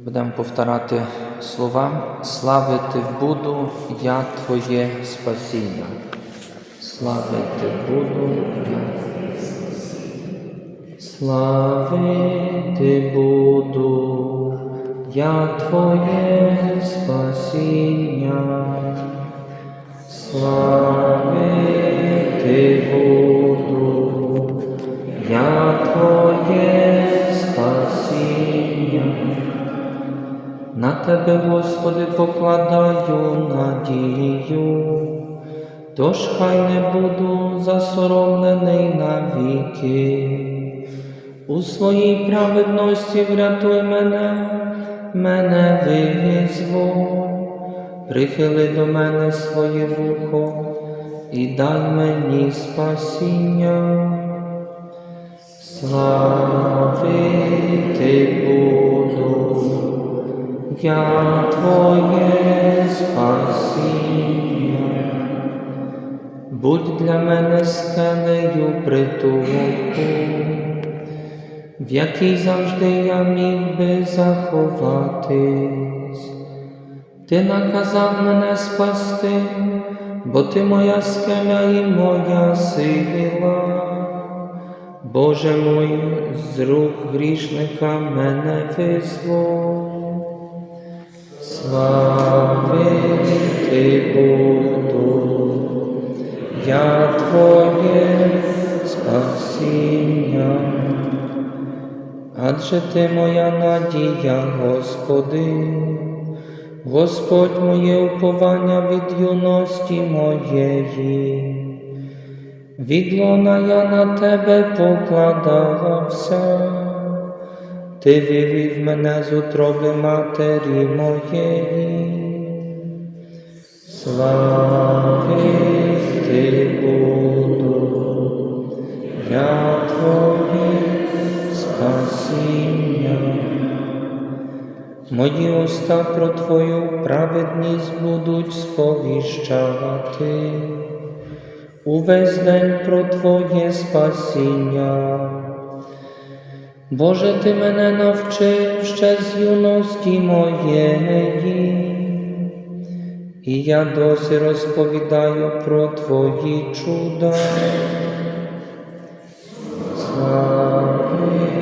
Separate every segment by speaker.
Speaker 1: Будемо повторяти слова Славити буду я Твоє спасіння. Славити буду я. Славити буду я Твоє спасіння. Славити буду я Твоє спасіння. На Тебе, Господи, покладаю надію, тож хай не буду засоромлений навіки. У своїй праведності врятуй мене, мене визволь, прихили до мене своє вухо і дай мені спасіння. Славити буду я Твоє спасіння. Будь для мене скелею притулку, в якій завжди я міг би заховатись. Ти наказав мене спасти, бо ти моя скеля і моя сила. Боже мой, з рук грішника мене визволь. Славити буду. Я Твоє спасіння, адже Ти моя надія, Господи, Господь моє уповання від юності моєї. Від лона я на тебе покладався, ти вивів мене з утроби матері моєї. Славити буду я Твоє спасіння. Мої уста про Твою праведність будуть сповіщати увесь день про Твоє спасіння. Боже, Ти мене навчив ще з юності моєї, і я досі розповідаю про Твої чуда. Славити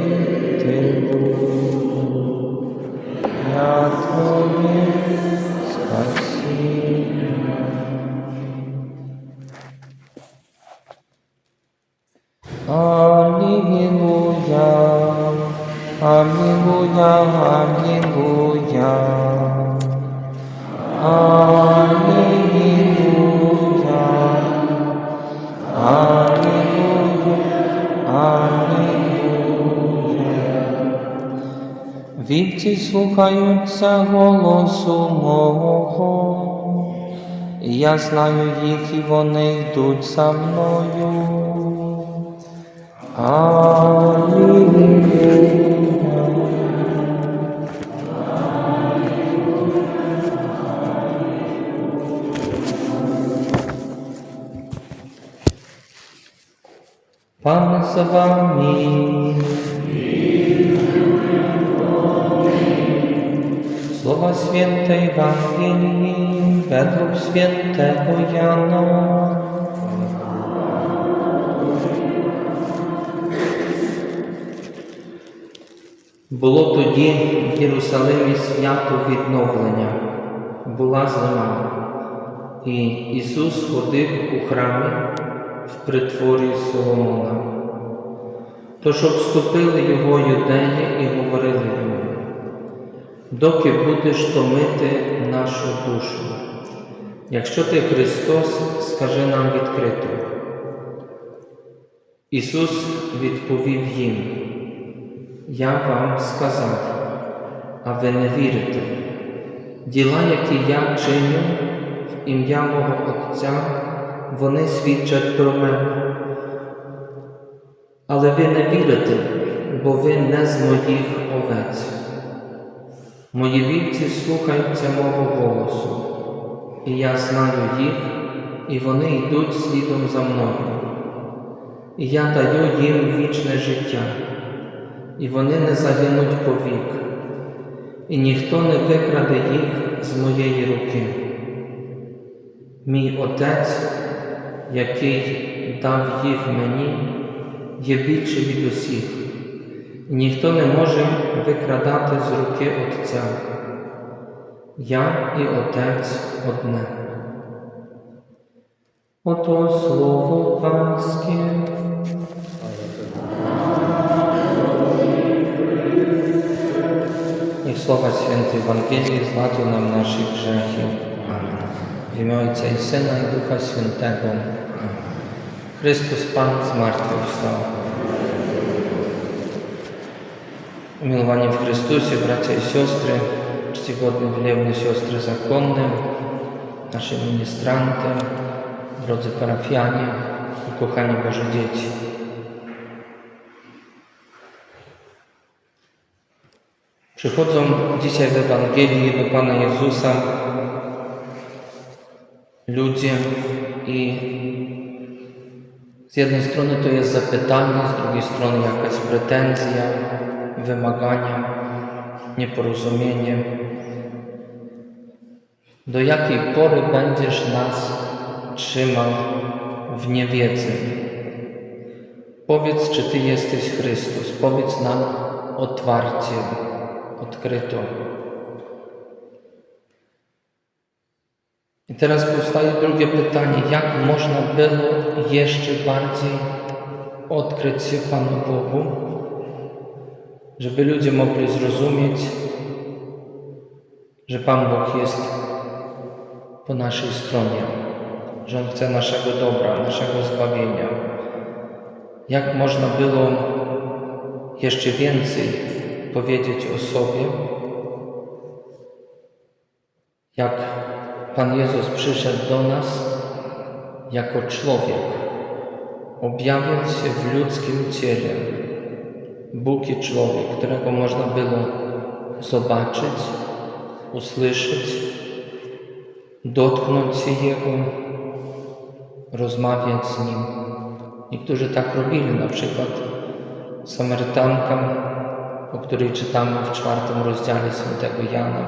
Speaker 1: Богу, я Твоє слухаються голосу мого, і я знаю їх, і вони йдуть за мною. Аллилуйя. Пан з вами. Słowa Świętej Ewangelii według świętego Jana. Було тоді в Єрусалимі свято відновлення, була зима, і Ісус ходив у храмі в притворі Соломона. Тож обступили його юдеї і говорили йому, доки будеш томити нашу душу. Якщо ти Христос, скажи нам відкрито. Ісус відповів їм, Я вам сказав, а ви не вірите. Діла, які я чиню в ім'я мого Отця, вони свідчать про мене. Але ви не вірите, бо ви не з моїх овець. Мої вівці слухаються мого голосу, і я знаю їх, і вони йдуть слідом за мною. І я даю їм вічне життя, і вони не загинуть повік, і ніхто не викраде їх з моєї руки. Мій Отець, який дав їх мені, є більше від усіх, Ніхто не може викрадати з руки Отця. Я і Отець одне. Ото слово панське. І слова Святої Евангелії зладу нам наших грехів. В ім'я Отця і Сина і Духа Святого. Христос Пан з мертвих встав. Umiłowani w Chrystusie, bracia i siostry, czcigodne wielebne siostry zakonne, nasze ministranty, drodzy parafianie i kochani Boże dzieci. Przychodzą dzisiaj w Ewangelii do Pana Jezusa ludzie i z jednej strony to jest zapytanie, z drugiej strony jakaś pretensja, wymagania, nieporozumienie. Do jakiej pory będziesz nas trzymał w niewiedzy? Powiedz, czy Ty jesteś Chrystus. Powiedz nam otwarcie, odkryto. I teraz powstaje drugie pytanie: jak można było jeszcze bardziej odkryć się Panu Bogu, żeby ludzie mogli zrozumieć, że Pan Bóg jest po naszej stronie, że On chce naszego dobra, naszego zbawienia. Jak można było jeszcze więcej powiedzieć o sobie, jak Pan Jezus przyszedł do nas jako człowiek, objawiając się w ludzkim ciele. Bóg i człowiek, którego można było zobaczyć, usłyszeć, dotknąć się Jego, rozmawiać z Nim. Niektórzy tak robili, na przykład Samarytanka, o której czytamy w czwartym rozdziale świętego Jana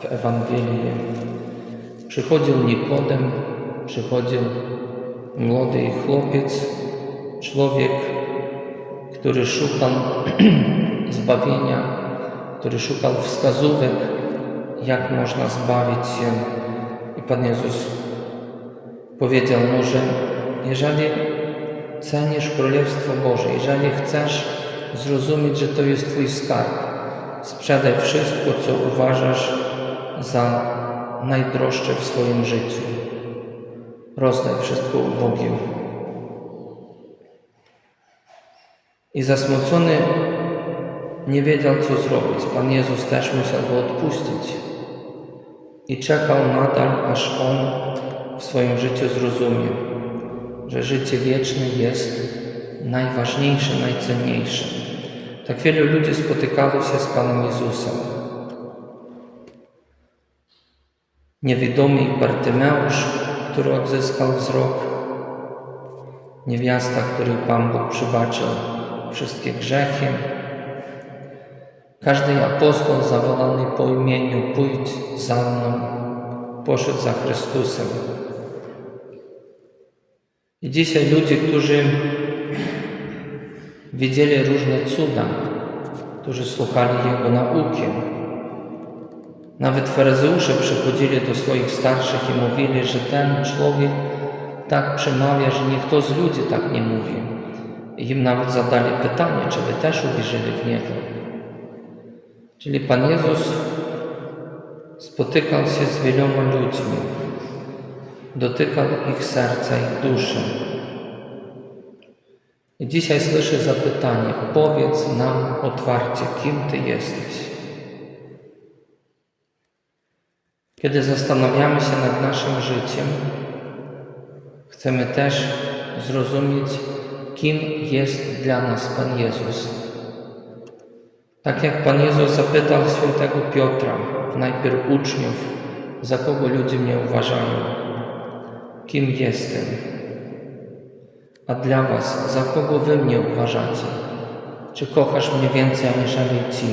Speaker 1: w Ewangelii. Przychodził Nikodem, przychodził młody chłopiec, człowiek, który szukał zbawienia, który szukał wskazówek, jak można zbawić się. I Pan Jezus powiedział mu, że jeżeli cenisz Królestwo Boże, jeżeli chcesz zrozumieć, że to jest Twój skarb, sprzedaj wszystko, co uważasz za najdroższe w swoim życiu. Rozdaj wszystko ubogim. I zasmucony nie wiedział, co zrobić. Pan Jezus też musiał go odpuścić. I czekał nadal, aż on w swoim życiu zrozumie, że życie wieczne jest najważniejsze, najcenniejsze. Tak wielu ludzi spotykało się z Panem Jezusem. Niewidomy Bartymeusz, który odzyskał wzrok, niewiasta, której Pan Bóg przybaczył wszystkie grzechy, każdy apostoł zawolony po imieniu pójdź za mną, poszedł za Chrystusem. I dzisiaj ludzie, którzy widzieli różne cuda, którzy słuchali Jego nauki, nawet faryzeusze przychodzili do swoich starszych i mówili, że ten człowiek tak przemawia, że nikt z ludzi tak nie mówi. I im nawet zadali pytanie, czy wy też uwierzyli w Niego. Czyli Pan Jezus spotykał się z wieloma ludźmi, dotykał ich serca, ich duszy. I dzisiaj słyszę zapytanie, powiedz nam otwarcie, kim Ty jesteś. Kiedy zastanawiamy się nad naszym życiem, chcemy też zrozumieć, kim jest dla nas Pan Jezus. Tak jak Pan Jezus zapytał świętego Piotra, najpierw uczniów, za kogo ludzie mnie uważają, kim jestem. A dla Was, za kogo Wy mnie uważacie? Czy kochasz mnie więcej aniżeli Ci?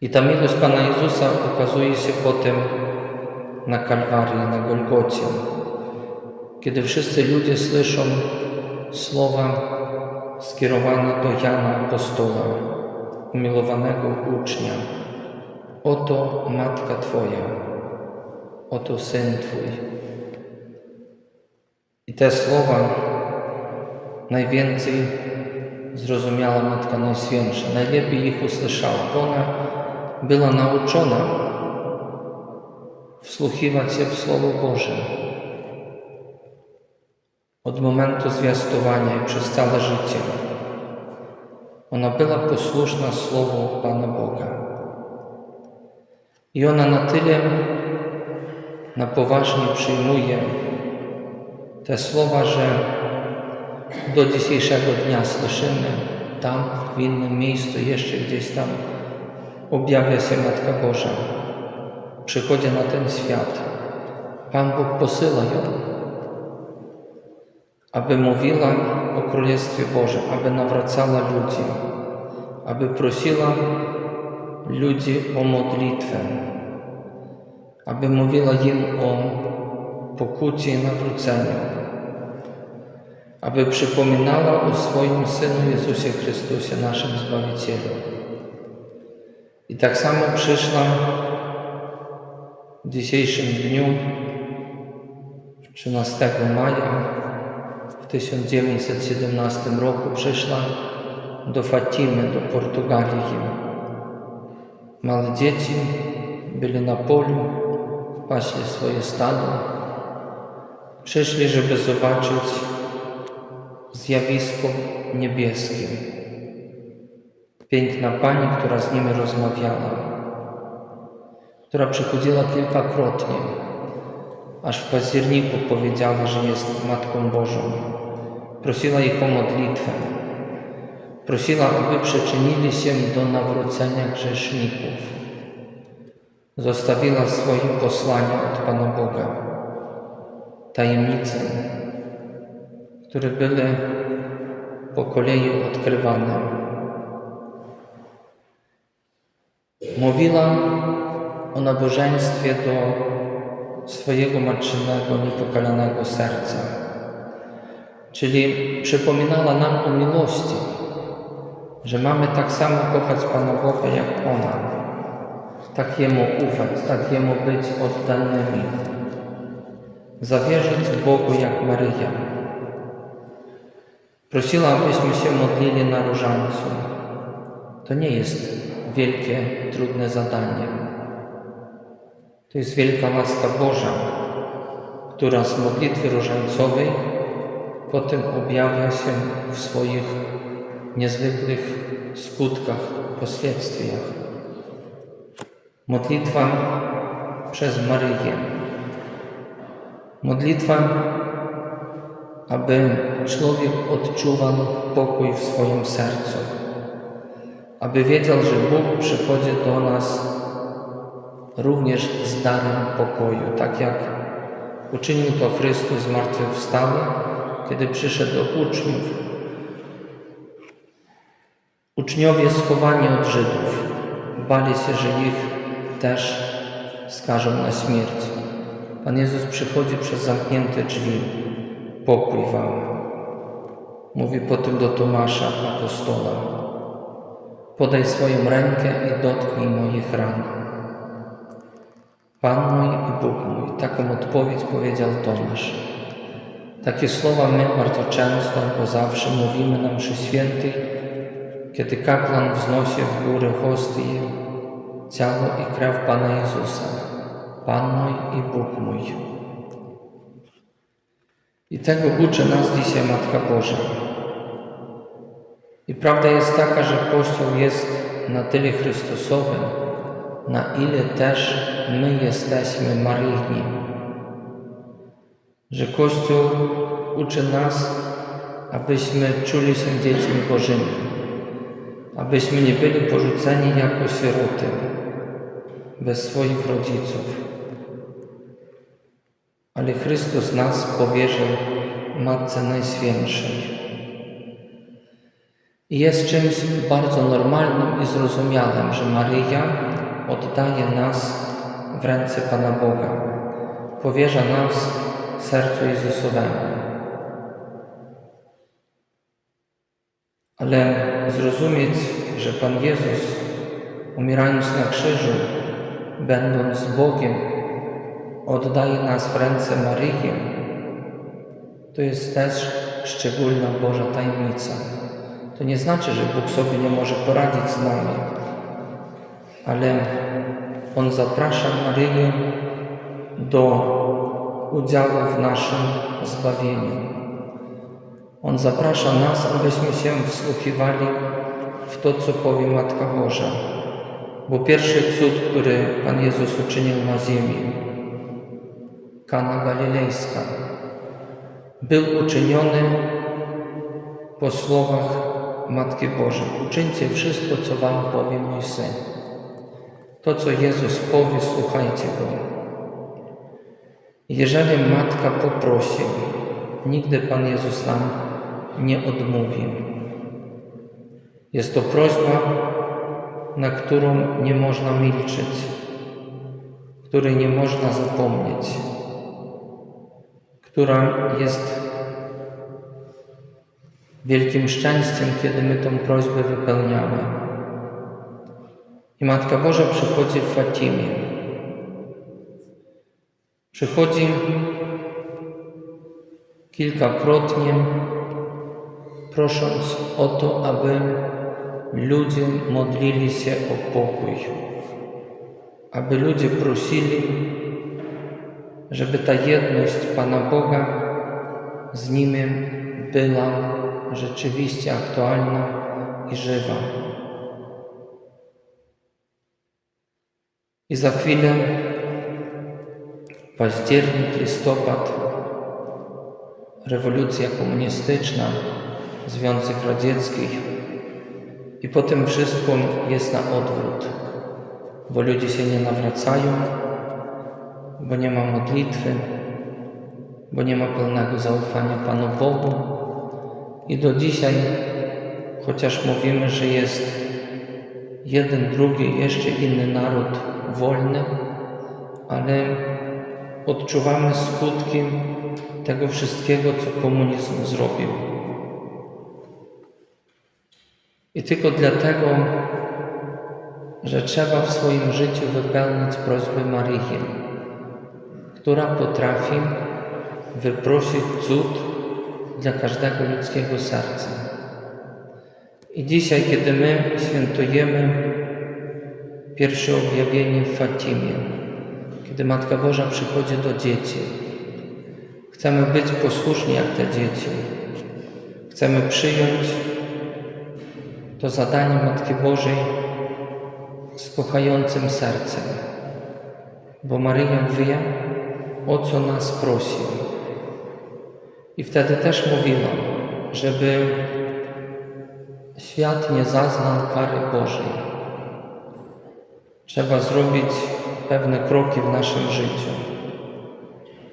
Speaker 1: I ta miłość Pana Jezusa ukazuje się potem na Kalwarii, na Golgocie, kiedy wszyscy ludzie słyszą słowa skierowane do Jana Apostola, umilowanego ucznia. Oto Matka Twoja, oto Syn Twój. I te słowa najwięcej zrozumiała Matka Najświętsza, najlepiej ich usłyszała, bo ona była nauczona wsłuchiwać się w Słowo Boże od momentu zwiastowania i przez całe życie. Ona była posłuszna Słowu Pana Boga. I ona na tyle na poważnie przyjmuje te słowa, że do dzisiejszego dnia słyszymy tam, w innym miejscu, jeszcze gdzieś tam objawia się Matka Boża. Przychodzi na ten świat. Pan Bóg posyła ją, aby mówiła o Królestwie Bożym, aby nawracała ludzi, aby prosiła ludzi o modlitwę, aby mówiła im o pokucie i nawróceniu, aby przypominała o swoim Synu Jezusie Chrystusie, naszym Zbawicielu. I tak samo przyszła w dzisiejszym dniu, 13 maja 1917 roku, przyszła do Fatimy, do Portugalii. Małe dzieci byli na polu, paśli swoje stado. Przyszli, żeby zobaczyć zjawisko niebieskie. Piękna pani, która z nimi rozmawiała, która przychodziła kilkakrotnie, aż w październiku powiedziała, że jest Matką Bożą. Prosiła ich o modlitwę. Prosiła, aby przyczynili się do nawrócenia grzeszników. Zostawiła swoje posłanie od Pana Boga. Tajemnice, które były po kolei odkrywane. Mówiła o nabożeństwie do swojego matczynego, niepokalanego serca. Czyli przypominała nam o miłości, że mamy tak samo kochać Pana Boga jak ona, tak Jemu ufać, tak Jemu być oddanymi, zawierzyć Bogu jak Maryja. Prosiła, abyśmy się modlili na różańcu. To nie jest wielkie, trudne zadanie. To jest wielka łaska Boża, która z modlitwy różańcowej potem objawia się w swoich niezwykłych skutkach, posłedztwiach. Modlitwa przez Maryję. Modlitwa, aby człowiek odczuwał pokój w swoim sercu, aby wiedział, że Bóg przychodzi do nas również z darem pokoju, tak jak uczynił to Chrystus zmartwychwstały, kiedy przyszedł do uczniów. Uczniowie schowani od Żydów bali się, że ich też skażą na śmierć. Pan Jezus przychodzi przez zamknięte drzwi. Pokój wam. Mówi potem do Tomasza, apostola. Podaj swoją rękę i dotknij moich ran. Pan mój i Bóg mój. Taką odpowiedź powiedział Tomasz. Takie słowa my bardzo często, bo zawsze mówimy na mszy świętej, kiedy kapłan wznosi w górę hostię, ciało i krew Pana Jezusa. Pan mój i Bóg mój. I tego uczy nas dzisiaj Matka Boża. I prawda jest taka, że Kościół jest na tyle Chrystusowy, na ile też my jesteśmy maryjni. Że Kościół uczy nas, abyśmy czuli się dziećmi Bożymi, abyśmy nie byli porzuceni jako sieroty, bez swoich rodziców. Ale Chrystus nas powierzył Matce Najświętszej. I jest czymś bardzo normalnym i zrozumiałym, że Maryja oddaje nas w ręce Pana Boga, powierza nas sercu Jezusowemu. Ale zrozumieć, że Pan Jezus, umierając na krzyżu, będąc Bogiem, oddaje nas w ręce Maryi, to jest też szczególna Boża tajemnica. To nie znaczy, że Bóg sobie nie może poradzić z nami, ale On zaprasza Maryję do udziału w naszym zbawieniu. On zaprasza nas, abyśmy się wsłuchiwali w to, co powie Matka Boża. Bo pierwszy cud, który Pan Jezus uczynił na ziemi, Kana Galilejska, był uczyniony po słowach Matki Bożej. Uczyńcie wszystko, co Wam powie mój Syn. To, co Jezus powie, słuchajcie Go. Jeżeli Matka poprosi, nigdy Pan Jezus nam nie odmówi. Jest to prośba, na którą nie można milczeć, której nie można zapomnieć, która jest wielkim szczęściem, kiedy my tą prośbę wypełniamy. I Matka Boża przychodzi w Fatimie. Przychodzi kilkakrotnie, prosząc o to, aby ludzie modlili się o pokój, aby ludzie prosili, żeby ta jedność Pana Boga z nimi była rzeczywiście aktualna i żywa. I za chwilę październik, listopad, rewolucja komunistyczna, Związek Radzieckich i po tym wszystkim jest na odwrót, bo ludzie się nie nawracają, bo nie ma modlitwy, bo nie ma pełnego zaufania Panu Bogu. I do dzisiaj, chociaż mówimy, że jest jeden, drugi, jeszcze inny naród wolny, ale odczuwamy skutki tego wszystkiego, co komunizm zrobił. I tylko dlatego, że trzeba w swoim życiu wypełnić prośbę Maryi, która potrafi wyprosić cud dla każdego ludzkiego serca. I dzisiaj, kiedy my świętujemy pierwsze objawienie w Fatimie, kiedy Matka Boża przychodzi do dzieci, chcemy być posłuszni jak te dzieci. Chcemy przyjąć to zadanie Matki Bożej z kochającym sercem, bo Maryja wie, o co nas prosi. I wtedy też mówiłam, żeby świat nie zaznał kary Bożej. Trzeba zrobić pewne kroki w naszym życiu.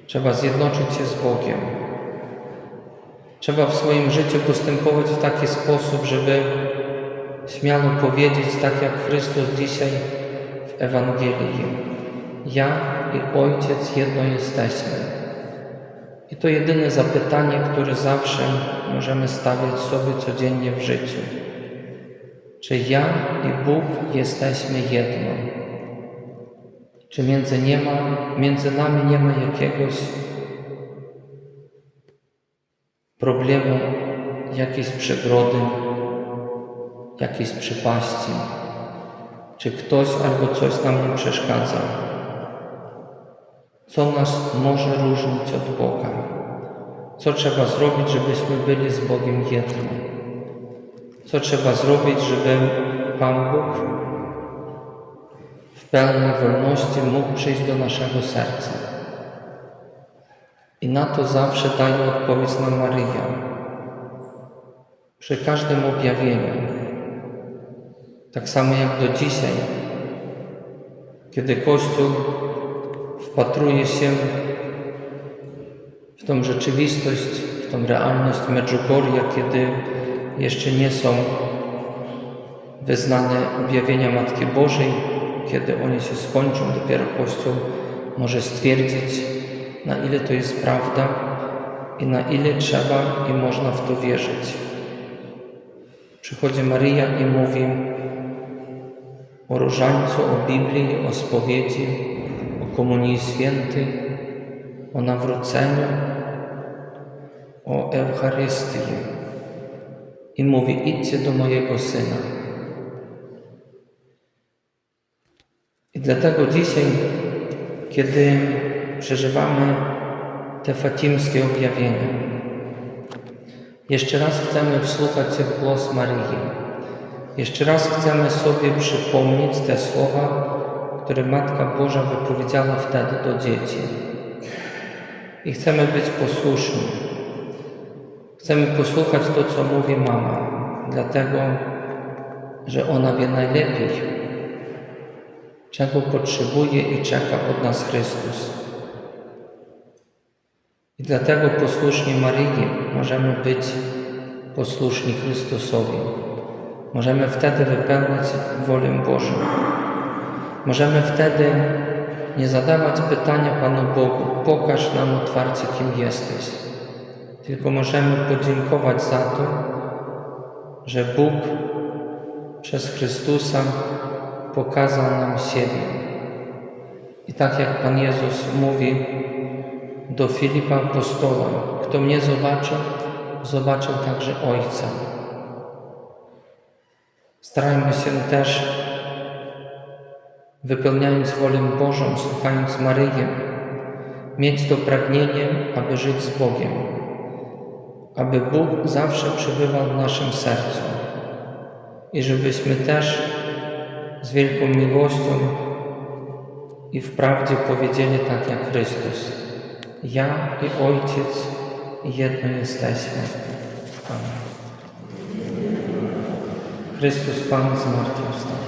Speaker 1: Trzeba zjednoczyć się z Bogiem. Trzeba w swoim życiu postępować w taki sposób, żeby śmiało powiedzieć, tak jak Chrystus dzisiaj w Ewangelii. Ja i Ojciec jedno jesteśmy. I to jedyne zapytanie, które zawsze możemy stawiać sobie codziennie w życiu. Czy ja i Bóg jesteśmy jedno? Czy między, nie ma, między nami nie ma jakiegoś problemu, jakiejś przegrody, jakiejś przypaści? Czy ktoś albo coś nam nie przeszkadza? Co nas może różnić od Boga? Co trzeba zrobić, żebyśmy byli z Bogiem jedni? Co trzeba zrobić, żeby Pan Bóg w pełnej wolności mógł przyjść do naszego serca? I na to zawsze daje odpowiedź nam Maryja. Przy każdym objawieniu. Tak samo jak do dzisiaj, kiedy Kościół wpatruje się w tą rzeczywistość, w tą realność Medjugorja, kiedy jeszcze nie są wyznane objawienia Matki Bożej, kiedy one się skończą, dopiero Kościół może stwierdzić, na ile to jest prawda i na ile trzeba i można w to wierzyć. Przychodzi Maryja i mówi o różańcu, o Biblii, o spowiedzi, o Komunii Świętej, o nawróceniu, o Eucharystii i mówi: Idźcie do mojego syna. I dlatego dzisiaj, kiedy przeżywamy te fatimskie objawienia, jeszcze raz chcemy wsłuchać się w głos Maryi. Jeszcze raz chcemy sobie przypomnieć te słowa, które Matka Boża wypowiedziała wtedy do dzieci. I chcemy być posłuszni. Chcemy posłuchać to, co mówi mama, dlatego, że ona wie najlepiej, czego potrzebuje i czeka od nas Chrystus. I dlatego posłuszni Maryi możemy być posłuszni Chrystusowi. Możemy wtedy wypełniać wolę Bożą. Możemy wtedy nie zadawać pytania Panu Bogu, pokaż nam otwarcie, kim jesteś. Tylko możemy podziękować za to, że Bóg przez Chrystusa pokazał nam siebie. I tak jak Pan Jezus mówi do Filipa Apostoła, kto mnie zobaczył, zobaczył także Ojca. Starajmy się też, wypełniając wolę Bożą, słuchając Maryję, mieć to pragnienie, aby żyć z Bogiem, aby Bóg zawsze przebywał w naszym sercu i żebyśmy też z wielką miłością i w prawdzie powiedzieli tak jak Chrystus. Ja i Ojciec jedno jesteśmy. Amen. Chrystus Pan zmartwychwstał.